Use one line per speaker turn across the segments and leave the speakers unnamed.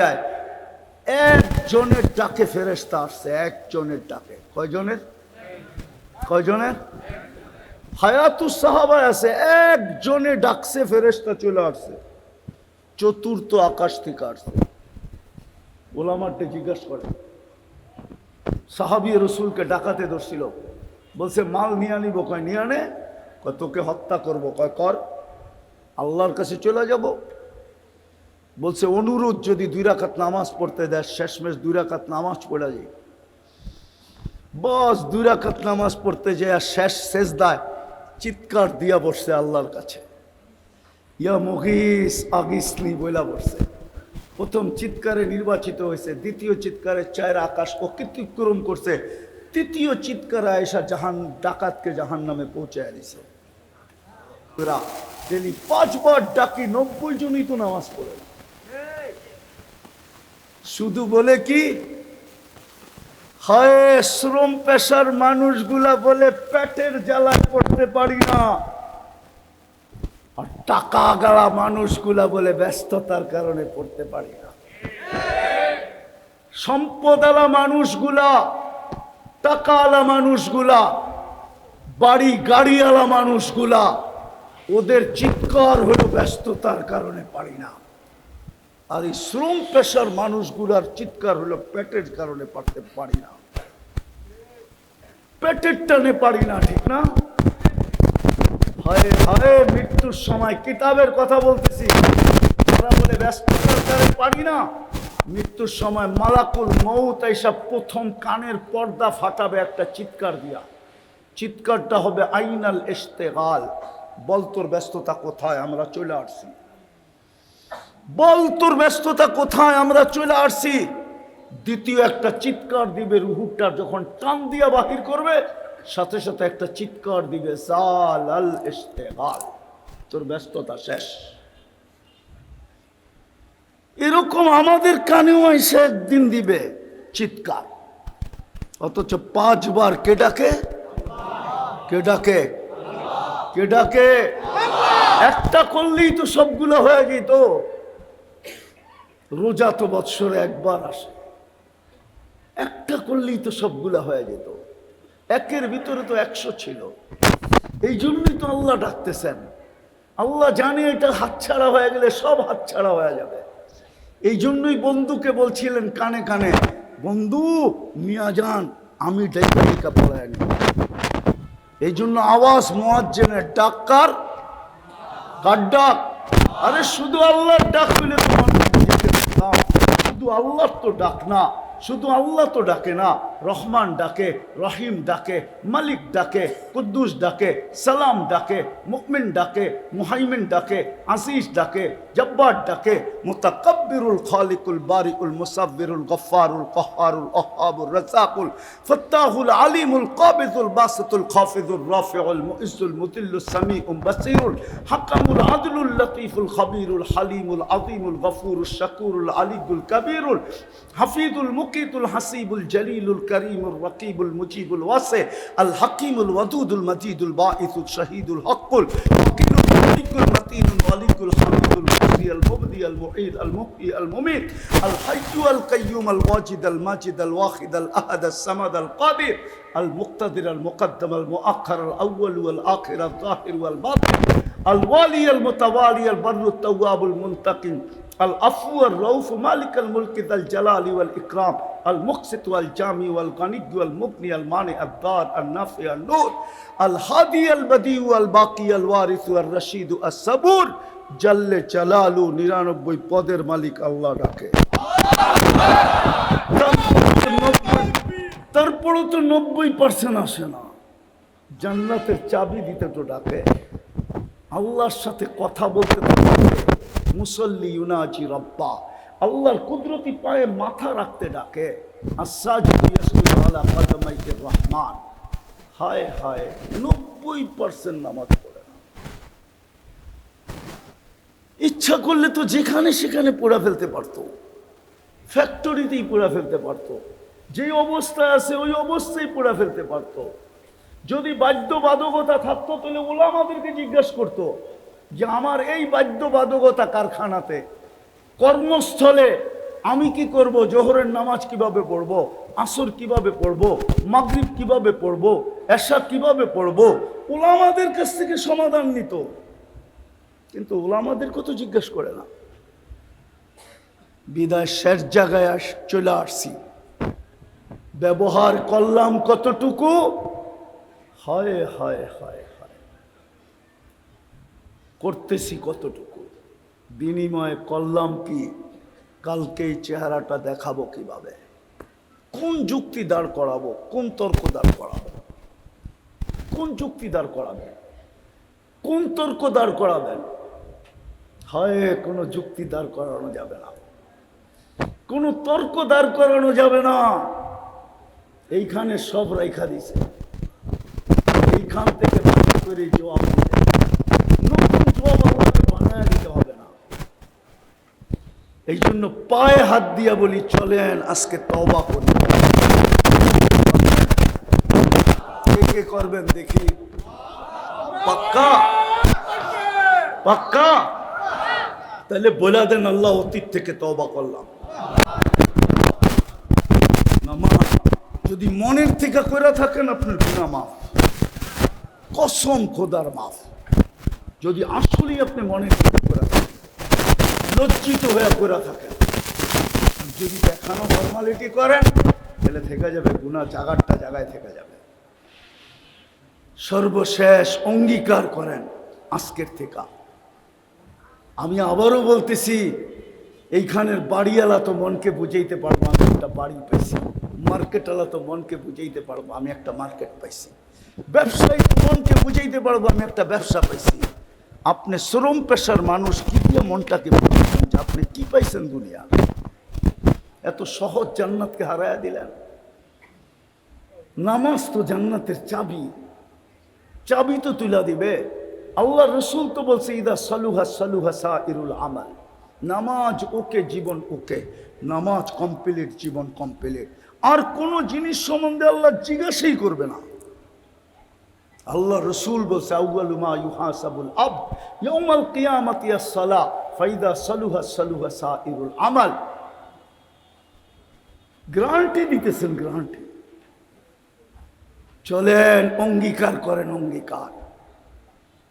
যায়। একজনের ডাকে ফেরেস্তা আসছে, একজনের ডাকে। কয়জনের? কয়জনের? হায়াতুস সাহাবায় আছে, একজনে ডাকছে ফেরেস্তা চলে আসছে। চতুর্থ আকাশ থেকে আসছে। ওলামারটা জিজ্ঞাসা করে, সাহাবি রসুলকে ডাকাতে ধরছিল। বলছে, মাল নিয়ে আনিব, কয় নিয়ে আনে? তোকে হত্যা করব, কয়, কর। আল্লাহর কাছে চলে যাব। বলছে, অনুরোধ যদি দুই রাকাত নামাজ পড়তে দেয়, শেষমেশ দুই রাকাত নামাজ পড়া যায়। বস, দুই রাকাত নামাজ পড়তে যায় আর শেষ শেষ দায় চিৎকার দিয়া বসছে আল্লাহর কাছে। ইয়া মহিস আগিসনি বইলা বসছে। প্রথম চিৎকারে নির্বাচিত হয়েছে, দ্বিতীয় চিৎকারে চায়ের আকাশ অকৃতিক্রম করছে। তৃতীয় চিৎকারে আয়সা জাহান, ডাকাতকে জাহান নামে পৌঁছায় দিছে। পাঁচবার ডাকি, নব্বই জনই তো নামাজ পড়ে। শুধু বলে কি? হয়, শ্রম পেশার মানুষগুলা বলে পেটের জ্বালায় পড়তে পারি না। আর টাকা গাড়া মানুষগুলা বলে ব্যস্ততার কারণে পড়তে পারি না। সম্পদালা মানুষগুলা টাকাওয়ালা মানুষগুলা, বাড়ি গাড়িওয়ালা মানুষগুলা, ওদের চিৎকার হলো ব্যস্ততার কারণে পারি না। আর এই শ্রম পেশার মানুষগুলার চিৎকার হলো পেটের কারণে পারতে পারি না। পেটের টানে পারি না, ঠিক না? হায় হায়, মৃত্যুর সময় কিতাবের কথা বলতেছি। তারা বলে ব্যস্ততার পারি না। মৃত্যুর সময় মালাকুল মৌত এইসব প্রথম কানের পর্দা ফাটাবে একটা চিৎকার দিয়া। চিৎকারটা হবে আইনাল ইস্তেগাল বল তোর ব্যস্ততা কোথায়? আমরা চলে আসছি। তোর ব্যস্ততা কোথায়? আমরা চলে আসছি। দ্বিতীয় একটা চিৎকার দিবে রুহুটা যখন টান দিয়া বাহির করবে, সাথে সাথে একটা চিৎকার দিবে জাল আল ইস্তেগাল তোর ব্যস্ততা শেষ। এরকম আমাদের কানেও এসে একদিন দিবে চিৎকার। অথচ পাঁচবার কে ডাকে? কে ডাকে? কে ডাকে? একটা করলেই তো সবগুলো হয়ে যেত। রোজা তো বৎসরে একবার আসে। একটা করলেই তো সবগুলা হয়ে যেত। একের ভিতরে তো একশো ছিল। এই জন্যই তো আল্লাহ ডাকতেছেন। আল্লাহ জানে এটা হাতছাড়া হয়ে গেলে সব হাতছাড়া হয়ে যাবে। এই জন্যই বন্ধুকে বলছিলেন কানে কানে, বন্ধু মিয়া যান, আমি ডাইকা পড়ায় নি এই জন্য আওয়াজ মোয়াজ্জেনের ডাক্কার কার ডাক? আরে শুধু আল্লাহর ডাক পেলে তো। শুধু আল্লাহর তো ডাক না শুধু আল্লাহ তো ডাকে না। রহমান ডাকে, রহিম ডাকে, মালিক ডাকে, কুদ্দুস ডাকে, সালাম ডাকে মুকমিন ডাকে, মুহাইমিন ডাকে আসিস ডাকে, জব্বার ডাকে, মুতাকাব্বিরুল খালিকুল বারিকুল মুসাব্বিরুল গফফারুল কহ্হারুল ওহাবুর রাসাকুল ফত্তাহুল আলিমুল কাবিদুল বাসিতুল খাফিদুল রাফিউল মুইজ্জুল মুতিল্লুস সামিউম বাসিরুল হাকামুল আদলুল লতিফুল খবীরুল হালিমুল আযীমুল গফুরুল শাকুরুল আলিয়ুল কবীরুল হাফিজুল মুকিতুল হাসিবুল জলিলুল الكريم الرقيب المجيب الواسع الحكيم الودود المجيد الباعث الشهيد الحق الوكيل الملك المتين الملك الحميد المجزي المبدي المعيد المحيي المميت الحي القيوم الواجد الماجد الواحد الأحد الصمد القادر المقتدر المقدم المؤخر الأول والآخر الظاهر والباطن الوالي المتوالي البر التواب المنتقم আল আফু রৌফ মালিক আল মুলকিদ আল জালালি আল আল জামি আল গানিক আল মানে আল হাদি আল বদি আল বাকি আল ওয়ারিস আল রশিদ আল সবুর জাল্লে জালালু, নিরানব্বই পদের মালিক আল্লাহ ডাকে। তারপরও তো নব্বই পার্সেন্ট আসে না। জান্নাতের চাবি দিতে তো ডাকে। আল্লাহর সাথে কথা বলতে মুসল্লি ইউনাজি রব্বা, আল্লাহর কুদরতি পায়ে মাথা রাখতে ডাকে। রহমান। হায় হায়, নব্বই পার্সেন্ট নামাজ পড়ে না। ইচ্ছা করলে তো যেখানে সেখানে পড়া ফেলতে পারতো। ফ্যাক্টরিতেই পড়া ফেলতে পারতো। যে অবস্থায় আছে, ওই অবস্থায় পড়া ফেলতে পারতো। যদি বাধ্যবাধকতা থাকতো, তাহলে ওলা আমাদেরকে জিজ্ঞেস করতো যে আমার এই বাধ্যবাধকতা কারখানাতে, কর্মস্থলে আমি কি করব? জোহরের নামাজ কীভাবে পড়ব? আসর কীভাবে পড়ব? মাগরিব কীভাবে পড়ব? এশা কীভাবে পড়ব? ওলামাদের কাছ থেকে সমাধান নিত। কিন্তু ওলামাদের কত জিজ্ঞেস করে না। বিদায় শেষ জায়গায় আস, চলে আসছি। ব্যবহার করলাম কতটুকু? হয় হয় হয় হয়। করতেছি কতটুকু? বিনিময়ে করলাম কি? কালকে এই চেহারাটা দেখাবো কীভাবে? কোন যুক্তি দাঁড় করাবো? কোন তর্ক দাঁড় করাবো? কোন যুক্তি দাঁড় করাবেন? কোন তর্ক দাঁড় করাবেন? হয়, কোনো যুক্তি দাঁড় করানো যাবে না। কোনো তর্ক দাঁড় করানো যাবে না। এইখানে সব রেখা দিছে। এইখান থেকে করে জবাব দিতে নতুন জবাব আমাকে বানায় দিতে হবে না এই জন্য পায়ে হাত দিয়া বলি, চলেন, আজকে তবা করি। কে কে করবেন দেখি? পাক্কা? পাক্কা? তাহলে বলে দেন, আল্লাহ অতীত থেকে তবা করলাম। যদি মনের থেকে করে থাকেন, আপনার গুণা মাফ। কসম খোদার মাফ। যদি আসলেই আপনি মনের থেকে করে লজ্জিত হয়ে করে থাকেন যদি দেখানো ফর্মালিটি করেন, তাহলে থেকে যাবে, গুণা জাগারটা জায়গায় থেকে যাবে। সর্বশেষ অঙ্গীকার করেন আজকের থেকে। আমি আবারও বলতেছি, এইখানের বাড়িওয়ালা তো মনকে বুঝাইতে পারব, আমি একটা বাড়ি পাইছি। মার্কেটওয়ালা তো মনকে বুঝাইতে পারব, আমি একটা মার্কেট পাইছি। ব্যবসায়ী মনকে বুঝাইতে পারব, আমি একটা ব্যবসা পাইছি। আপনি শ্রম পেশার মানুষ কি মনটাকে বুঝাইছেন যে আপনি কি পাইছেন দুনিয়া? এত সহজ জান্নাতকে হারায়া দিলেন। নামাজ তো জান্নাতের চাবি। চাবি তো তুলা দিবে। আল্লাহ রসুল তো বলছে, ইদা সালুহা সালুহা সা ইরুল আমাল। নামাজ ওকে, জীবন ওকে। নামাজ কমপ্লিট জীবন কমপ্লিট আর কোনো জিনিস সম্বন্ধে আল্লাহ জিজ্ঞাসাই করবে না। আল্লাহ রসুল বলছে আউ্বালুমা ইউহাসাবুল আব ইয়ৌমাল কিয়ামতি সালা ফাইদা সালুহা সালুহা সা ইরুল আমাল। গ্রান্টি দিতেছেন, গ্রান্টি। চলেন, অঙ্গীকার করেন, অঙ্গীকার।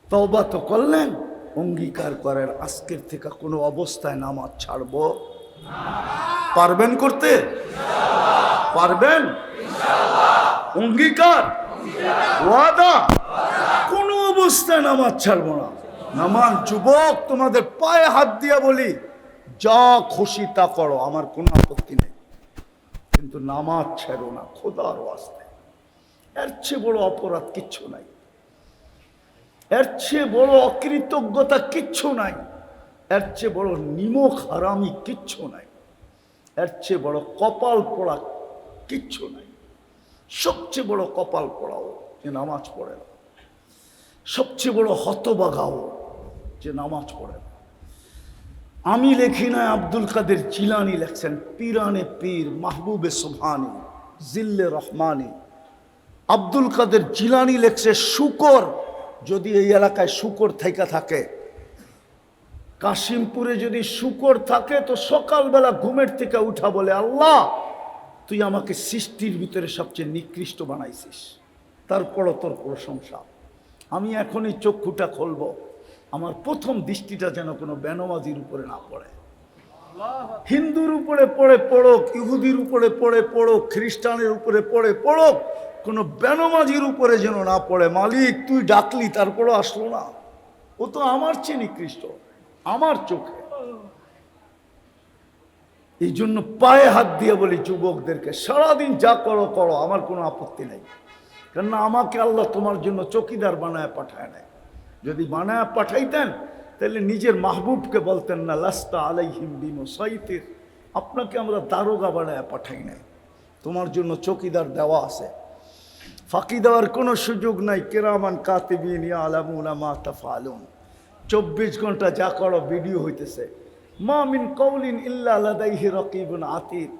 তবা তো করলেন, অঙ্গীকার করেন। আজকের থেকে কোনো অবস্থায় নামাজ ছাড়বো? পারবেন করতে? পারবেন? অঙ্গীকার? ওয়াদা? কোনো অবস্থায় নামাজ ছাড়বো না। নামাজ যুবক, তোমাদের পায়ে হাত দিয়া বলি, যা খুশি তা করো, আমার কোনো আপত্তি নেই। কিন্তু নামাজ ছেড়ো না, খোদার ওয়াস্তে। এর চেয়ে বড় অপরাধ কিচ্ছু নাই। এর চেয়ে বড় অকৃতজ্ঞতা কিচ্ছু নাই। এর চেয়ে বড় নিমক হারামি কিচ্ছু নাই। এর চেয়ে বড় কপাল পড়া কিচ্ছু নাই। সবচেয়ে বড় কপাল পড়াও যে নামাজ পড়ে না। সবচেয়ে বড় হতবাগাও যে নামাজ পড়ে না। আমি লেখি না, আব্দুল কাদের চিলানি লেখছেন, পিরানে পীর, মাহবুবে সুবহানি, জিল্লে রহমানি। আব্দুল কাদের জিলানি লেখছে, শুকর যদি এই এলাকায় শুকর থেকে থাকে। কাশিমপুরে যদি শুকর থাকে, তো সকালবেলা ঘুমের থেকে উঠা বলে, আল্লাহ তুই আমাকে সৃষ্টির ভিতরে সবচেয়ে নিকৃষ্ট বানাইছিস। তারপরও তোর প্রশংসা। আমি এখন এই চক্ষুটা খুলব। আমার প্রথম দৃষ্টিটা যেন কোনো বেনমাজির উপরে না পড়ে। হিন্দুর উপরে পড়ে পড়ুক, ইহুদির উপরে পড়ে পড়ুক, খ্রিস্টানের উপরে পড়ে পড়ুক, কোনো বেনমাজির উপরে যেন না পড়ে। মালিক, তুই ডাকলি, তারপরও আসলো না। ও তো আমার চেয়ে নিকৃষ্ট, আমার চোখে। এই জন্য পায়ে হাত দিয়ে বলি, যুবকদেরকে, সারাদিন যা করো করো, আমার কোনো আপত্তি নেই। কেননা আমাকে আল্লাহ তোমার জন্য চকিদার বানায় পাঠায় নাই। যদি বানায় পাঠাইতেন, তাহলে নিজের মাহবুবকে বলতেন না, লাস্তা আলাইহিম বিমো সাইতের আপনাকে আমরা দারোগা বানায় পাঠাই নাই। তোমার জন্য চকিদার দেওয়া আছে। ফাঁকি দেওয়ার কোনো সুযোগ নাই। কেরামান কাতিবিন আলামুনা মা তাফালুন। চব্বিশ ঘণ্টা যা করো, ভিডিও হইতেছে। মা মিন কৌলিন ইল্লা লাদাইহি রকিবুন আতিদ।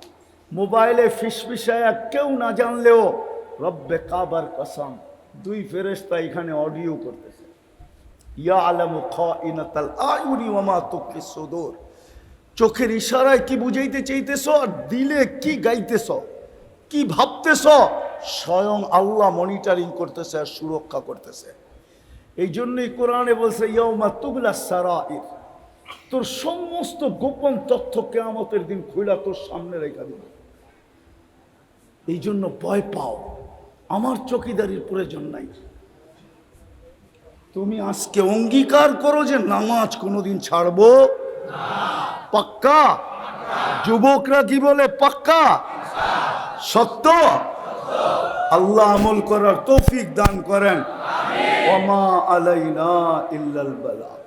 মোবাইলে ফিসফিসায়া কেউ না জানলেও রব্বে কাবার কসম, দুই ফেরেশতা এখানে অডিও করতেছে। ইয়া আলামু খাইনাতাল আয়ুনি ওয়া মা তুখফি সুদূর। চোখের ইশারায় কি বুঝাইতে চাইতেছ আর দিলে কি গাইতেছ? কি ভাবতেছ? স্বয়ং আল্লাহ মনিটরিং করতেছে আর সুরক্ষা করতেছে। এই জন্যই কোরআনে বলছে ইয়মা তুবলা সারাইর। তোর সমস্ত গোপন তথ্য কেয়ামতের দিন খুলা তোর সামনে রেখা দিব। এই জন্য ভয় পাও। আমার চকিদারির প্রয়োজন নাই। তুমি আজকে অঙ্গীকার করো যে নামাজ কোনোদিন ছাড়বো? পাক্কা? যুবকরা কি বলে পাক্কা? সত্য? আল্লাহ আমল করার তৌফিক দান করেন। ওমা আলাইনা ইল্লাল বালা।